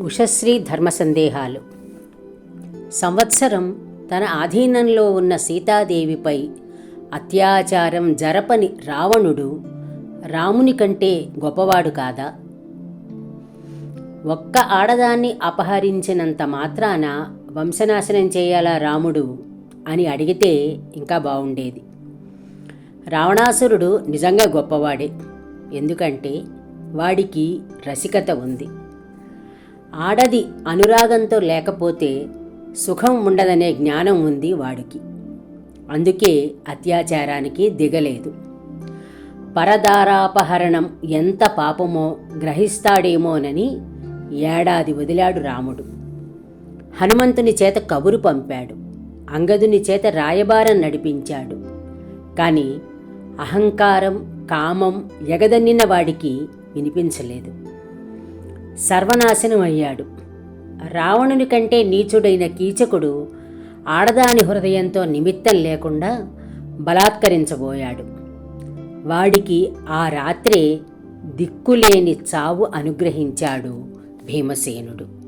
ఉషశ్రీ ధర్మ సందేహాలు సంవత్సరం తన ఆధీనంలో ఉన్న సీతాదేవిపై అత్యాచారం జరపని రావణుడు రాముని కంటే గొప్పవాడు కాదా? ఒక్క ఆడదాన్ని అపహరించినంత మాత్రాన వంశనాశనం చేయాలా రాముడు అని అడిగితే ఇంకా బాగుండేది రావణాసురుడు నిజంగా గొప్పవాడే. ఎందుకంటే వాడికి రసికత ఉంది. ఆడది అనురాగంతో లేకపోతే సుఖం ఉండదనే జ్ఞానం ఉంది వాడికి. అందుకే అత్యాచారానికి దిగలేదు. పరదారాపహరణం ఎంత పాపమో గ్రహిస్తాడేమోనని ఏడాది వదిలాడు రాముడు. హనుమంతుని చేత కబురు పంపాడు. అంగదుని చేత రాయబారం నడిపించాడు. కానీ అహంకారం కామం ఎగదన్నిన వాడికి వినిపించలేదు. సర్వనాశనం అయ్యాడు రావణుని కంటే నీచుడైన కీచకుడు ఆడదాని హృదయంతో నిమిత్తం లేకుండా బలాత్కరించబోయాడు. వాడికి ఆ రాత్రే దిక్కులేని చావు అనుగ్రహించాడు భీమసేనుడు.